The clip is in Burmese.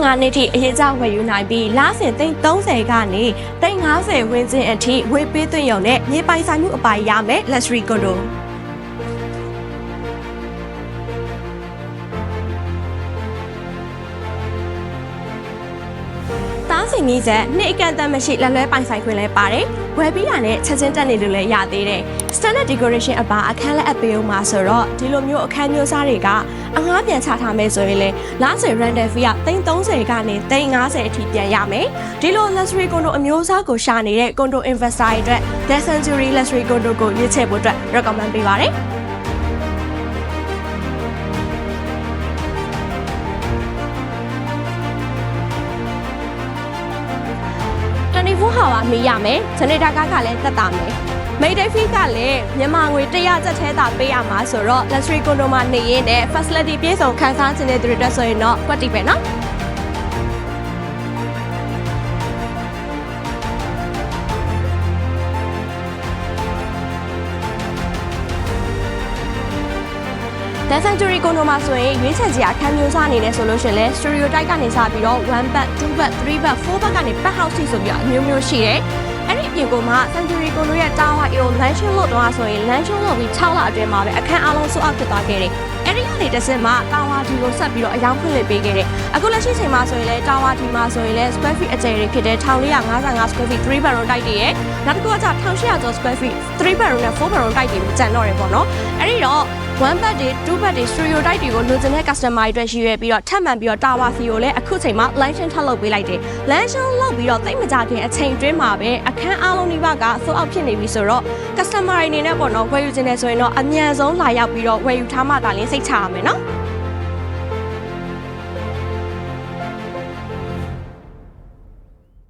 15နှစ်ထိအရေးကြဝယ်ယူနိုင်ပြီးလစဉ်သိန်း30ကနေသိန်း50ဝန်းကျင်အထိဝေးပေးသွင်းရုံနဲ့မြေပိုင်ဆိုင်မှုအပိုင်ရမယ် luxury condo တားစီမီးချက်နှစ်အကန့်အသတ်မရှိလက်လွဲပိုင်ဆိုင်ခွင့်လဲပါတယ်။ဝယ်ပြီးတာနဲ့ချက်ချင်းတက်နေလို့လည်းရသေးတယ်။ standard decoration အပါအခန်းလက်အပ်ပေးအောင်မှာဆိုတော့ဒီလိုမျိုးအခန်းမျိုးစားတွေကအငှားပြန်ချထားမယ်ဆိုရင်လေလားစင် rental fee က330ကနေ350အထိပြန်ရမယ်။ဒီလို luxury condo အမျိုးအစားကိုရှာနေတဲ့ condo investor တွေအတွက် The Century Luxury Condo ကိုရွေးချယ်ဖို့အတွက် recommend ပေးပါတယ်။ 24 hour မေးရမယ်ဂျနေတာကားကလည်းတက်တာမယ်မိတ်ဒိတ်ဖီကလည်းမြန်မာငွေ100ကျပ်သေးတာပေးရမှာဆိုတော့ luxury condo မှာနေရင်းနဲ့ facility ပြည့်စုံခန်းစားခြင်းတဲ့သူတွေအတွက်ဆိုရင်တော့ကွက်တီပဲနော် ဒန်ဆန်ဂျူရီကွန်ဒိုမှာဆိုရင်ရွေးချယ်စရာအခန်းမျိုးစားအနေနဲ့ဆိုလို့ရှရင်လဲ stereotype ကနေစပြီးတော့1 bed 2 bed 3 bed 4 bed ကနေ bed house ဆိုပြီးတော့အမျိုးမျိုးရှိတယ်။အဲ့ဒီအပြင်ကမှ Century ကွန်ဒိုရဲ့ Tower A ကို Lanchon လို့တော့ဆိုရင် Lanchon လို့ပြီး6လအတွင်းမှာပဲအခန်းအလုံးစုအောက်ဖြစ်သွားခဲ့တယ်။အဲ့ဒီကနေတစ်ဆင့်မှ Tower D ကိုဆက်ပြီးတော့အယောင်ဖွင့်လှစ်ပေးခဲ့တယ်။အခုလက်ရှိချိန်မှာဆိုရင်လဲ Tower D မှာဆိုရင်လဲ square feet အကျယ်တွေဖြစ်တဲ့1455 square feet 3 bedroom တိုက်တွေရဲ့နောက်တစ်ခုကကျ1800ကျော် square feet 3 bedroom နဲ့4 bedroom တိုက်တွေပဲကျန်တော့တယ်ပေါ့နော်။အဲ့ဒီတော့ one bed တွေ two bed တွေ stereotype တွေကိုလိုချင်တဲ့ customer တွေအတွက်ရည်ရွယ်ပြီးတော့ထပ်မံပြီးတော့ tower fee ကိုလည်းအခုချိန်မှာ lansion ထပ်လုပ်ပေးလိုက်တယ်။ lansion လုပ်ပြီးတော့တိတ်မကြခင်အချိန်တွင်းမှာပဲအခန်းအားလုံးဒီဘက်ကသို့အောက်ဖြစ်နေပြီဆိုတော့ customer တွေအနေနဲ့ပေါ့နော်ဝယ်ယူခြင်းနဲ့ဆိုရင်တော့အမြန်ဆုံးလာရောက်ပြီးတော့ဝယ်ယူထားမှသာလင်းစိတ်ချရမယ်နော်။